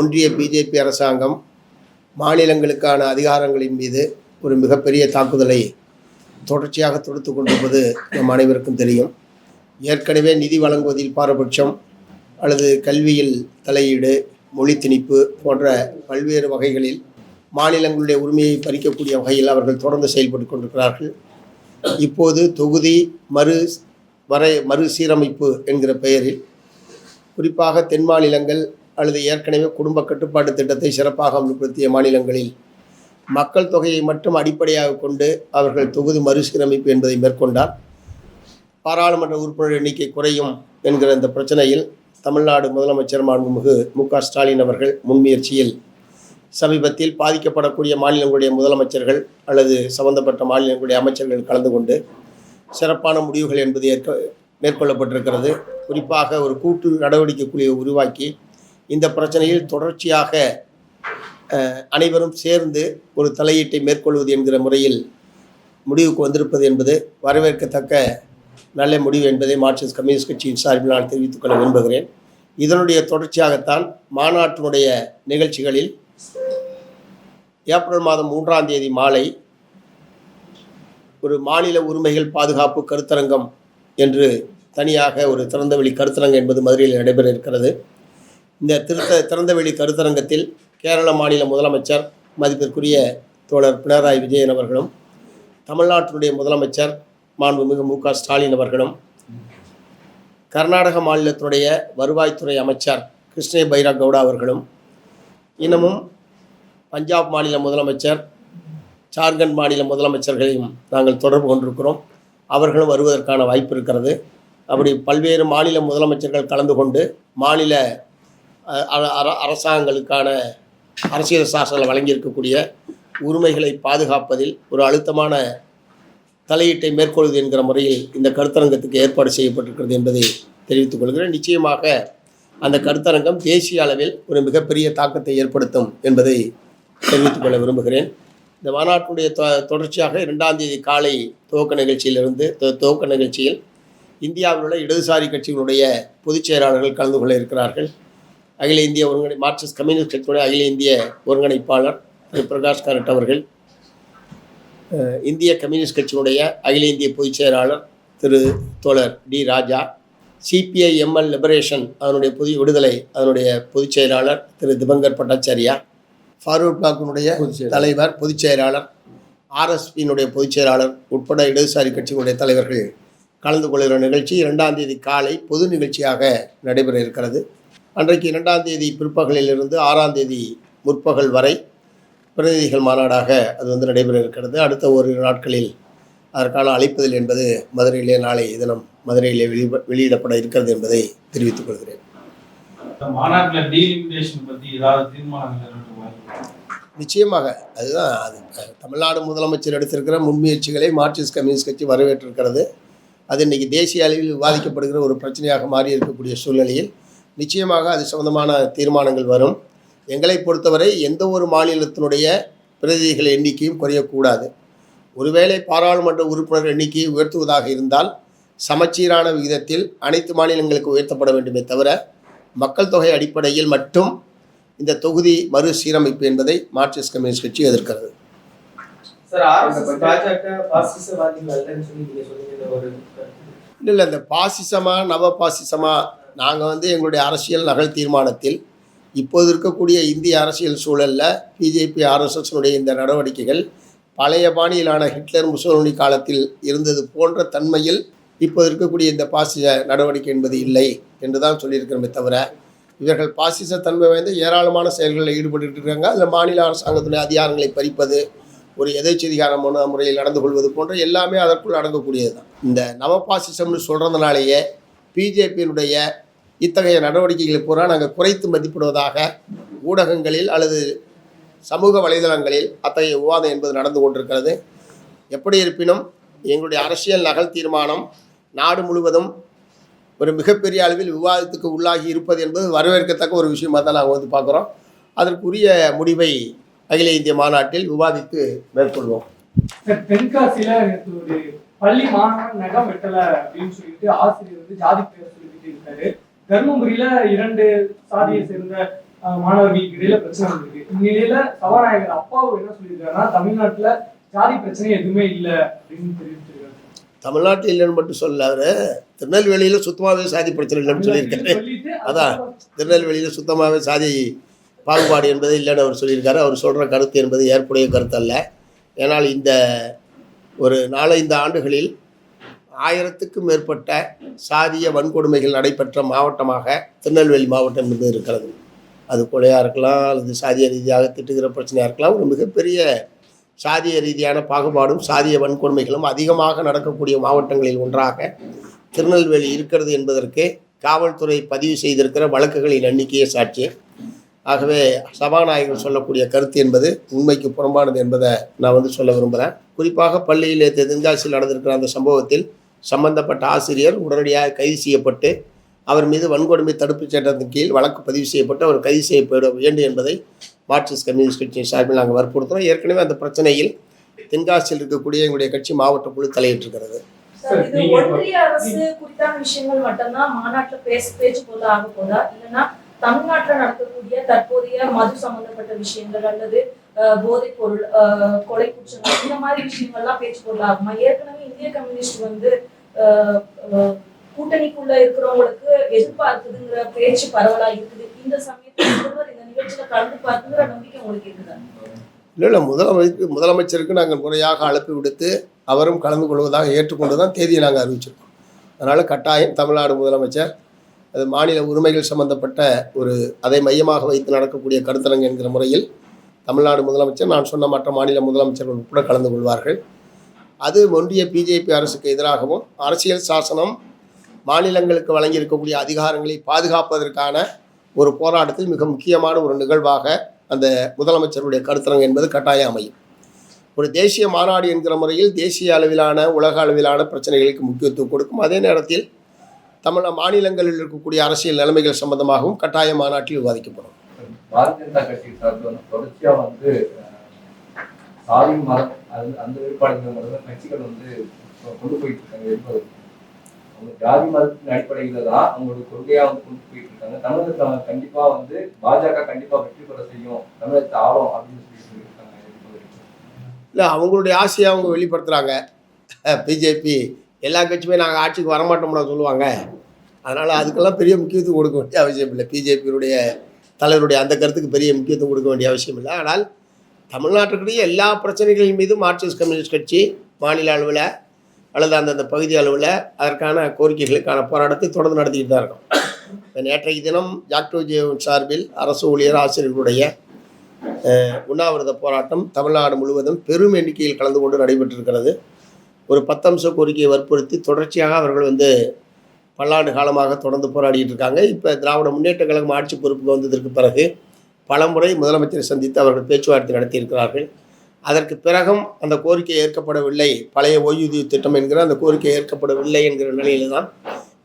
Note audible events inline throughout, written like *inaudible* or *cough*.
ஒன்றிய பிஜேபி அரசாங்கம் மாநிலங்களுக்கான அதிகாரங்களின் மீது ஒரு மிகப்பெரிய தாக்குதலை தொடர்ச்சியாக தொடுத்து கொண்டிருப்பது நம் அனைவருக்கும் தெரியும். ஏற்கனவே நிதி வழங்குவதில் பாரபட்சம் அல்லது கல்வியில் தலையீடு மொழி திணிப்பு போன்ற பல்வேறு வகைகளில் மாநிலங்களுடைய உரிமையை பறிக்கக்கூடிய வகையில் அவர்கள் தொடர்ந்து செயல்பட்டு கொண்டிருக்கிறார்கள். இப்போது தொகுதி மறு வரை மறுசீரமைப்பு என்கிற பெயரில் குறிப்பாக தென் மாநிலங்கள் அல்லது ஏற்கனவே குடும்ப கட்டுப்பாட்டு திட்டத்தை சிறப்பாக அமல்படுத்திய மாநிலங்களில் மக்கள் தொகையை மட்டும் அடிப்படையாக கொண்டு அவர்கள் தொகுதி மறுசீரமைப்பு என்பதை மேற்கொண்டார். பாராளுமன்ற உறுப்பினர் எண்ணிக்கை குறையும் என்கிற இந்த பிரச்சனையில் தமிழ்நாடு முதலமைச்சர் மாண்புமிகு மு க ஸ்டாலின் அவர்கள் முன்முயற்சியில் சமீபத்தில் பாதிக்கப்படக்கூடிய மாநிலங்களுடைய முதலமைச்சர்கள் அல்லது சம்பந்தப்பட்ட மாநிலங்களுடைய அமைச்சர்கள் கலந்து கொண்டு சிறப்பான முடிவுகள் என்பது ஏற்க மேற்கொள்ளப்பட்டிருக்கிறது. குறிப்பாக ஒரு கூட்டு நடவடிக்கை குழுவை உருவாக்கி இந்த பிரச்சனையில் தொடர்ச்சியாக அனைவரும் சேர்ந்து ஒரு தலையீட்டை மேற்கொள்வது என்கிற முறையில் முடிவுக்கு வந்திருப்பது என்பது வரவேற்கத்தக்க நல்ல முடிவு என்பதை மார்க்சிஸ்ட் கம்யூனிஸ்ட் கட்சியின் சார்பில் நான் தெரிவித்துக் கொள்ள விரும்புகிறேன். இதனுடைய தொடர்ச்சியாகத்தான் மாநாட்டினுடைய நிகழ்ச்சிகளில் ஏப்ரல் மாதம் மூன்றாம் தேதி மாலை ஒரு மாநில உரிமைகள் பாதுகாப்பு கருத்தரங்கம் என்று தனியாக ஒரு திறந்தவெளி கருத்தரங்கம் என்பது மதுரையில் நடைபெற இருக்கிறது. இந்த திருத்த திறந்தவெளி கருத்தரங்கத்தில் கேரள மாநில முதலமைச்சர் மதிப்பிற்குரிய தோழர் பினராயி விஜயன் அவர்களும் தமிழ்நாட்டினுடைய முதலமைச்சர் மாண்புமிகு மு க ஸ்டாலின் அவர்களும் கர்நாடக மாநிலத்தினுடைய வருவாய்த்துறை அமைச்சர் கிருஷ்ணே பைரா கவுடா அவர்களும் இன்னமும் பஞ்சாப் மாநில முதலமைச்சர் ஜார்க்கண்ட் மாநில முதலமைச்சர்களையும் நாங்கள் தொடர்பு கொண்டிருக்கிறோம். அவர்களும் வருவதற்கான வாய்ப்பு இருக்கிறது. அப்படி பல்வேறு மாநில முதலமைச்சர்கள் கலந்து கொண்டு மாநில அரசாங்கங்களுக்கான அரசியல் சாசனம் வழங்கியிருக்கக்கூடிய உரிமைகளை பாதுகாப்பதில் ஒரு அழுத்தமான தலையீட்டை மேற்கொள்வது என்கிற முறையில் இந்த கருத்தரங்கத்துக்கு ஏற்பாடு செய்யப்பட்டிருக்கிறது என்பதை தெரிவித்துக் கொள்கிறேன். நிச்சயமாக அந்த கருத்தரங்கம் தேசிய அளவில் ஒரு மிகப்பெரிய தாக்கத்தை ஏற்படுத்தும் என்பதை தெரிவித்துக் கொள்ள விரும்புகிறேன். இந்த மாநாட்டினுடைய தொ- தொடர்ச்சியாக இரண்டாம் தேதி காலை துவக்க நிகழ்ச்சியிலிருந்து துவக்க நிகழ்ச்சியில் இந்தியாவில் உள்ள இடதுசாரி கட்சிகளுடைய பொதுச் செயலாளர்கள் கலந்து கொள்ள இருக்கிறார்கள். அகில இந்திய ஒருங்கிணை மார்க்சிஸ்ட் கம்யூனிஸ்ட் கட்சியுடைய அகில இந்திய ஒருங்கிணைப்பாளர் திரு பிரகாஷ் காரட் அவர்கள் இந்திய கம்யூனிஸ்ட் கட்சியினுடைய அகில இந்திய பொதுச் செயலாளர் திரு தோழர் D Raja CPI ML liberation அதனுடைய புதிய விடுதலை அதனுடைய பொதுச் செயலாளர் திரு திபங்கர் பட்டாச்சாரியா ஃபார்வர்ட் பிளாக்கினுடைய தலைவர் பொதுச் செயலாளர் ஆர்எஸ்பியினுடைய பொதுச் செயலாளர் உட்பட இடதுசாரி கட்சிகளுடைய தலைவர்கள் கலந்து கொள்கிற நிகழ்ச்சி இரண்டாம் தேதி காலை பொது நிகழ்ச்சியாக நடைபெற இருக்கிறது. அன்றைக்கு இரண்டாம் தேதி பிற்பகலிலிருந்து ஆறாம் தேதி முற்பகல் வரை பிரதிநிதிகள் மாநாடாக அது வந்து நடைபெற இருக்கிறது. அடுத்த ஒரு நாட்களில் அதற்கான அழைப்புதல் என்பது மதுரையிலே நாளை தினம் மதுரையிலே வெளி வெளியிடப்பட இருக்கிறது என்பதை தெரிவித்துக் கொள்கிறேன்? நிச்சயமாக. அதுதான் அது. தமிழ்நாடு முதலமைச்சர் எடுத்திருக்கிற முன்முயற்சிகளை மார்க்சிஸ்ட் கம்யூனிஸ்ட் கட்சி வரவேற்றிருக்கிறது. அது இன்னைக்கு தேசிய அளவில் விவாதிக்கப்படுகிற ஒரு பிரச்சனையாக மாறி இருக்கக்கூடிய சூழ்நிலையில் நிச்சயமாக அது சம்பந்தமான தீர்மானங்கள் வரும். எங்களை பொறுத்தவரை எந்த ஒரு மாநிலத்தினுடைய பிரதிநிதிகள் எண்ணிக்கையும் குறையக்கூடாது. ஒருவேளை பாராளுமன்ற உறுப்பினர் எண்ணிக்கையை உயர்த்துவதாக இருந்தால் சமச்சீரான விகிதத்தில் அனைத்து மாநிலங்களுக்கு உயர்த்தப்பட வேண்டுமே தவிர மக்கள் தொகை அடிப்படையில் மட்டும் இந்த தொகுதி மறுசீரமைப்பு என்பதை மார்க்சிஸ்ட் கம்யூனிஸ்ட் கட்சி எதிர்க்கிறது. இல்லை இல்லை இந்த பாசிசமா நவ பாசிசமா நாங்கள் வந்து எங்களுடைய அரசியல் நகல் தீர்மானத்தில் இப்போது இருக்கக்கூடிய இந்திய அரசியல் சூழலில் பிஜேபி ஆர்எஸ்எஸ்னுடைய இந்த நடவடிக்கைகள் பழைய பாணியிலான ஹிட்லர் முசோலினி காலத்தில் இருந்தது போன்ற தன்மையில் இப்போது இருக்கக்கூடிய இந்த பாசிச நடவடிக்கை என்பது இல்லை என்று தான் சொல்லியிருக்கிறோமே தவிர இவர்கள் பாசிச தன்மை வாய்ந்த ஏராளமான செயல்களில் ஈடுபட்டு இருக்காங்க. அதில் மாநில அரசாங்கத்துடைய அதிகாரங்களை பறிப்பது ஒரு எதேச்சதிகாரமான முறையில் நடந்து கொள்வது போன்ற எல்லாமே அதற்குள் அடங்கக்கூடியது தான் இந்த நவபாசிசம்னு சொல்கிறதுனாலேயே பிஜேபியினுடைய இத்தகைய நடவடிக்கைகளை பூரா நாங்கள் குறைத்து மதிப்பிடுவதாக ஊடகங்களில் அல்லது சமூக வலைதளங்களில் அத்தகைய விவாதம் என்பது நடந்து கொண்டிருக்கிறது. எப்படி இருப்பினும் எங்களுடைய அரசியல் நகல் தீர்மானம் நாடு முழுவதும் ஒரு மிகப்பெரிய அளவில் விவாதத்துக்கு உள்ளாகி இருப்பது என்பது வரவேற்கத்தக்க ஒரு விஷயமாக தான் நாங்கள் வந்து பார்க்குறோம். அதற்குரிய முடிவை அகில இந்திய மாநாட்டில் விவாதித்து மேற்கொள்வோம். தென்காசியில பள்ளி மாணவன் நகம் வெட்டலை அப்படின்னு சொல்லிட்டு ஆசிரியர் வந்து ஜாதி பெயர் சொல்லிட்டு இருக்காரு. தருமபுரியில இரண்டு சாதியை சேர்ந்த மாணவர்களுக்கு இடையில பிரச்சனை வந்திருக்கு. இந்நிலையில சபாநாயகர் அப்பாவு என்ன சொல்லியிருக்காருன்னா தமிழ்நாட்டுல ஜாதி பிரச்சனை எதுவுமே இல்லை அப்படின்னு தெரிவிச்சிருக்காரு. தமிழ்நாட்டில் இல்லைன்னு மட்டும் சொல்ல அவர். திருநெல்வேலியில் சுத்தமாகவே சாதி பிரச்சனை இல்லைன்னு சொல்லியிருக்காரு. *laughs* அதான். திருநெல்வேலியில் சுத்தமாகவே சாதி பாகுபாடு என்பது இல்லைன்னு அவர் சொல்லியிருக்காரு. அவர் சொல்கிற கருத்து என்பது ஏற்புடைய கருத்து அல்ல. ஏன்னால் இந்த ஒரு நாலைந்து ஆண்டுகளில் ஆயிரத்துக்கும் மேற்பட்ட சாதிய வன்கொடுமைகள் நடைபெற்ற மாவட்டமாக திருநெல்வேலி மாவட்டம் என்பது இருக்கிறது. அது கொலையாக இருக்கலாம் அல்லது சாதிய ரீதியாக திட்டுகிற பிரச்சனையாக இருக்கலாம் ஒரு மிகப்பெரிய சாதிய ரீதியான பாகுபாடும் சாதிய வன்கொடுமைகளும் அதிகமாக நடக்கக்கூடிய மாவட்டங்களில் ஒன்றாக திருநெல்வேலி இருக்கிறது என்பதற்கு காவல்துறை பதிவு செய்திருக்கிற வழக்குகளின் எண்ணிக்கையே சாட்சி. ஆகவே சபாநாயகர் சொல்லக்கூடிய கருத்து என்பது உண்மைக்கு புறம்பானது என்பதை நான் வந்து சொல்ல விரும்புகிறேன் குறிப்பாக பள்ளியில் தென்காசியில் நடந்திருக்கிற அந்த சம்பவத்தில் சம்பந்தப்பட்ட ஆசிரியர் உடனடியாக கைது செய்யப்பட்டு அவர் மீது வன்கொடுமை தடுப்புச் சட்டத்தின் கீழ் வழக்கு பதிவு செய்யப்பட்டு அவர் கைது செய்யப்பட வேண்டும் என்பதை மார்க்சிஸ்ட் கம்யூனிஸ்ட் கட்சியின் சார்பில் நாங்கள் வற்புறுத்துகிறோம். ஏற்கனவே அந்த பிரச்சனையில் தென்காசியில் இருக்கக்கூடிய எங்களுடைய கட்சி மாவட்ட குழு தலையிட்டிருக்கிறது. ஒன்றிய அரசு குறித்தான விஷயங்கள் மட்டும்தான் பேச பேச்சு போல ஆக போதா? இல்லைன்னா தமிழ்நாட்டில் நடக்கக்கூடிய தற்போதைய மது சம்பந்தப்பட்ட விஷயங்கள் அல்லது போதைப் பொருள் கொலை குற்றங்கள் இந்த மாதிரி விஷயங்கள்லாம் பேச்சு பொருள் ஏற்கனவே இந்திய கம்யூனிஸ்ட் வந்து கூட்டணிக்குள்ள இருக்கிறவங்களுக்கு எதிர்பார்க்குதுங்கிற பேச்சு பரவலா இருக்குது. இந்த சமயத்தில் இந்த நிகழ்ச்சியில கலந்து பார்க்குங்கிற நம்பிக்கை உங்களுக்கு இருக்குதா? இல்லை இல்லை. முதலமைச்சருக்கு முதலமைச்சருக்கு நாங்கள் முறையாக அழைப்பு விடுத்து அவரும் கலந்து கொள்வதாக ஏற்றுக்கொண்டு தான் தேதியை நாங்கள் அறிவிச்சிருக்கோம். அதனால் கட்டாயம் தமிழ்நாடு முதலமைச்சர் அது மாநில உரிமைகள் சம்பந்தப்பட்ட ஒரு அதை மையமாக வைத்து நடக்கக்கூடிய கருத்தரங்கு என்கிற முறையில் தமிழ்நாடு முதலமைச்சர் நான் சொன்ன மற்ற மாநில முதலமைச்சர்கள் உட்பட கலந்து கொள்வார்கள். அது ஒன்றிய பிஜேபி அரசுக்கு எதிராகவும் அரசியல் சாசனம் மாநிலங்களுக்கு வழங்கியிருக்கக்கூடிய அதிகாரங்களை பாதுகாப்பதற்கான ஒரு போராட்டத்தில் மிக முக்கியமான ஒரு நிகழ்வாக அந்த முதலமைச்சருடைய கருத்தரங்கு என்பது கட்டாயம் அமையும். ஒரு தேசிய மாநாடு என்கிற முறையில் தேசிய அளவிலான உலக அளவிலான பிரச்சனைகளுக்கு முக்கியத்துவம் கொடுக்கும். அதே நேரத்தில் தமிழ் மாநிலங்களில் இருக்கக்கூடிய அரசியல் நிலைமைகள் சம்பந்தமாகவும் கட்டாய மாநாட்டில் விவாதிக்கப்படும். பாரதிய ஜனதா கட்சி சார்பில் வந்து தொடர்ச்சியா வந்து சாதி அது அந்த மட்டும் கட்சிகள் வந்து கொண்டு போயிட்டு இருக்காங்க என்பது. அவங்க ஜாதி மதத்தின் அடிப்படையில தான் அவங்களோட கொள்கையா வந்து கொண்டு போயிட்டு இருக்காங்க தமிழகத்துல அவங்க கண்டிப்பா வந்து பாஜக கண்டிப்பா வெற்றி பெற செய்யும். தமிழகத்தை ஆளும் அப்படின்னு சொல்லி சொல்லியிருக்காங்க. இல்லை அவங்களுடைய ஆசையை அவங்க வெளிப்படுத்துகிறாங்க பிஜேபி எல்லா கட்சியுமே நாங்கள் ஆட்சிக்கு வரமாட்டோம்னா சொல்லுவாங்க. அதனால் அதுக்கெல்லாம் பெரிய முக்கியத்துவம் கொடுக்க வேண்டிய அவசியம் இல்லை. பிஜேபியினுடைய தலைவருடைய அந்த கருத்துக்கு பெரிய முக்கியத்துவம் கொடுக்க வேண்டிய அவசியம் இல்லை. ஆனால் தமிழ்நாட்டுக்குள்ளேயே எல்லா பிரச்சனைகளின் மீதும் மார்க்சிஸ்ட் கம்யூனிஸ்ட் கட்சி மாநில அளவில் அல்லது அந்தந்த பகுதி அளவில் அதற்கான கோரிக்கைகளுக்கான போராட்டத்தை தொடர்ந்து நடத்திக்கிட்டு தான் இருக்கோம். நேற்றைய தினம் ஜாக்டோஜியோ சார்பில் அரசு ஊழியர் ஆசிரியர்களுடைய உண்ணாவிரத போராட்டம் தமிழ்நாடு முழுவதும் பெரும் எண்ணிக்கையில் கலந்து கொண்டு நடைபெற்றிருக்கிறது. ஒரு பத்தம்ச கோரிக்கையை வற்புறுத்தி தொடர்ச்சியாக அவர்கள் வந்து பல்லாண்டு காலமாக தொடர்ந்து போராடிட்டு இருக்காங்க. இப்போ திராவிட முன்னேற்ற கழகம் ஆட்சி பொறுப்புக்கு வந்ததற்கு பிறகு பலமுறை முதலமைச்சரை சந்தித்து அவர்கள் பேச்சுவார்த்தை நடத்தியிருக்கிறார்கள். அதற்கு பிறகும் அந்த கோரிக்கை ஏற்கப்படவில்லை. பழைய ஓய்வூதிய திட்டம் என்கிற அந்த கோரிக்கை ஏற்கப்படவில்லை என்கிற நிலையில தான்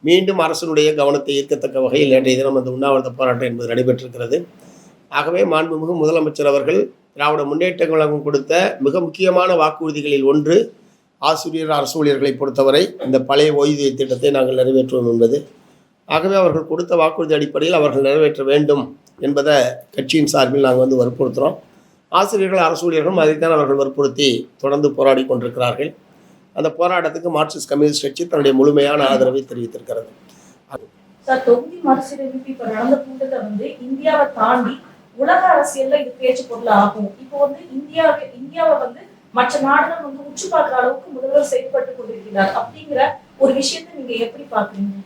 மீண்டும் அரசனுடைய கவனத்தை ஈர்க்கத்தக்க வகையில் நேற்றைய தினம் அந்த உண்ணாவிரத போராட்டம் என்பது நடைபெற்றிருக்கிறது. ஆகவே மாண்புமிகு முதலமைச்சர் அவர்கள் திராவிட முன்னேற்ற கழகம் கொடுத்த மிக முக்கியமான வாக்குறுதிகளில் ஒன்று ஆசிரியர் அரசு ஊழியர்களை பொறுத்தவரை இந்த பழைய ஓய்வூதிய திட்டத்தை நாங்கள் நிறைவேற்றுவோம் என்பது. ஆகவே அவர்கள் கொடுத்த வாக்குறுதி அடிப்படையில் அவர்கள் நிறைவேற்ற வேண்டும் என்பதை கட்சியின் சார்பில் நாங்கள் வந்து வற்புறுத்துகிறோம் ஆசிரியர்கள் அரசு ஊழியர்களும் அதைத்தான் அவர்கள் வற்புறுத்தி தொடர்ந்து போராடி கொண்டிருக்கிறார்கள். அந்த போராட்டத்துக்கு மார்க்சிஸ்ட் கம்யூனிஸ்ட் கட்சி தன்னுடைய முழுமையான ஆதரவை தெரிவித்திருக்கிறது. தொகுதி மறுசீரமைப்பு இப்ப நடந்த கூட்டத்தை வந்து இந்தியாவை தாண்டி உலக அரசியல்ல இது பேச்சு பொருள் ஆகும். இப்போ வந்து இந்தியாவை இந்தியாவை வந்து மற்ற நாடுகள் வந்து உற்று பார்க்கிற அளவுக்கு முதல்வர் செயல்பட்டு கொண்டிருக்கிறார். அப்படிங்கிற ஒரு விஷயத்தை நீங்க எப்படி பாக்குறீங்க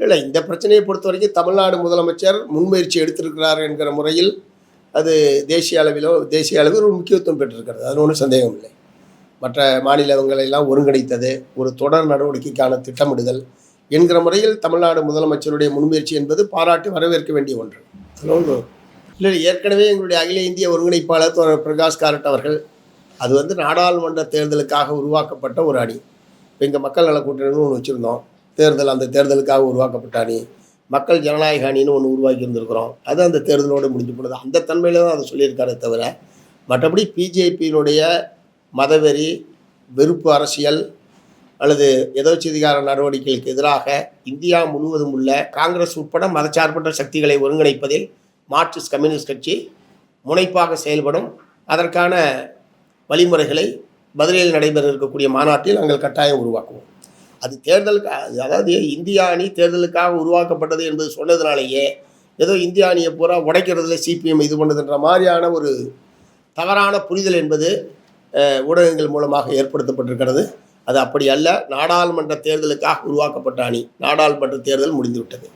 இல்லை இந்த பிரச்சனையை பொறுத்த வரைக்கும் தமிழ்நாடு முதலமைச்சர் முன்முயற்சி எடுத்திருக்கிறார் என்கிற முறையில் அது தேசிய அளவிலோ தேசிய அளவில் ஒரு முக்கியத்துவம் பெற்றிருக்கிறது. அது ஒன்றும் சந்தேகம் இல்லை. மற்ற மாநிலங்களையெல்லாம் ஒருங்கிணைத்தது ஒரு தொடர் நடவடிக்கைக்கான திட்டமிடுதல் என்கிற முறையில் தமிழ்நாடு முதலமைச்சருடைய முன்முயற்சி என்பது பாராட்டி வரவேற்க வேண்டிய ஒன்று. இல்லை ஏற்கனவே எங்களுடைய அகில இந்திய ஒருங்கிணைப்பாளர் பிரகாஷ் காரட் அவர்கள் அது வந்து நாடாளுமன்ற தேர்தலுக்காக உருவாக்கப்பட்ட ஒரு அணி. இப்போ இங்கே மக்கள் நல கூட்டணின்னு ஒன்று வச்சுருந்தோம். தேர்தல் அந்த தேர்தலுக்காக உருவாக்கப்பட்ட அணி. மக்கள் ஜனநாயக அணின்னு ஒன்று உருவாக்கி இருந்திருக்கிறோம் அது அந்த தேர்தலோடு முடிஞ்சு போனது. அந்த தன்மையில் தான் அதை சொல்லியிருக்காரே தவிர மற்றபடி பிஜேபியினுடைய மதவெறி வெறுப்பு அரசியல் அல்லது எதோச்சதிகார நடவடிக்கைகளுக்கு எதிராக இந்தியா முழுவதும் உள்ள காங்கிரஸ் உட்பட மதச்சார்பற்ற சக்திகளை ஒருங்கிணைப்பதில் மார்க்சிஸ்ட் கம்யூனிஸ்ட் கட்சி முனைப்பாக செயல்படும். அதற்கான வழிமுறைகளை மதுரையில் நடைபெற இருக்கக்கூடிய மாநாட்டில் நாங்கள் கட்டாயம் உருவாக்குவோம். அது தேர்தலுக்கு அதாவது இந்தியா அணி தேர்தலுக்காக உருவாக்கப்பட்டது என்பது சொன்னதுனாலேயே ஏதோ இந்தியா அணியை பூரா உடைக்கிறதுல சிபிஎம் இது பண்ணுதுன்ற மாதிரியான ஒரு தவறான புரிதல் என்பது ஊடகங்கள் மூலமாக ஏற்படுத்தப்பட்டிருக்கிறது. அது அப்படி அல்ல. நாடாளுமன்ற தேர்தலுக்காக உருவாக்கப்பட்ட அணி. நாடாளுமன்ற தேர்தல் முடிந்துவிட்டது.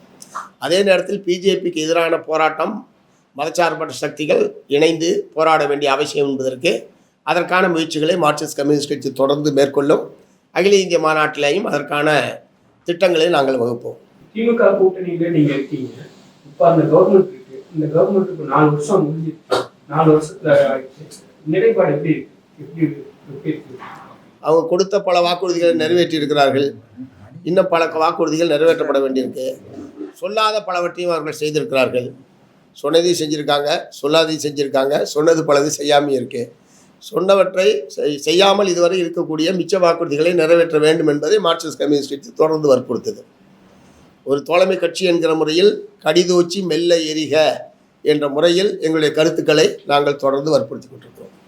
அதே நேரத்தில் பிஜேபிக்கு எதிரான போராட்டம் மதச்சார்பற்ற சக்திகள் இணைந்து போராட வேண்டிய அவசியம் என்பதற்கு அதற்கான முயற்சிகளை மார்க்சிஸ்ட் கம்யூனிஸ்ட் கட்சி தொடர்ந்து மேற்கொள்ளும் அகில இந்திய மாநாட்டிலேயும் அதற்கான திட்டங்களை நாங்கள் வகுப்போம். திமுக கூட்டணியில நீங்க இருக்கீங்க. இப்ப அந்த கவர்மெண்ட் இருக்கு. இந்த கவர்மெண்ட் இப்ப நாலு வருஷம் முடிஞ்சிருச்சு. நாலு வருஷத்துல நிலைப்பாடு எப்படி எப்படி? எப்படி அவங்க கொடுத்த பல வாக்குறுதிகளை நிறைவேற்றி இருக்கிறார்கள் இன்னும் பல வாக்குறுதிகள் நிறைவேற்றப்பட வேண்டியிருக்கு. சொல்லாத பலவற்றையும் அவர்கள் செய்திருக்கிறார்கள். சொன்னதையும் செஞ்சுருக்காங்க சொல்லாதையும் செஞ்சுருக்காங்க சொன்னது பலது செய்யாமல் இருக்கு. சொன்னவற்றை செய்- செய்யாமல் இதுவரை இருக்கக்கூடிய மிச்ச வாக்குறுதிகளை நிறைவேற்ற வேண்டும் என்பதை மார்க்சிஸ்ட் கம்யூனிஸ்ட் கட்சி தொடர்ந்து வற்புறுத்தது. ஒரு தோழமை கட்சி என்கிற முறையில் கடிதோச்சி மெல்ல எரிக என்ற முறையில் எங்களுடைய கருத்துக்களை நாங்கள் தொடர்ந்து வற்புறுத்தி கொண்டிருக்கிறோம்.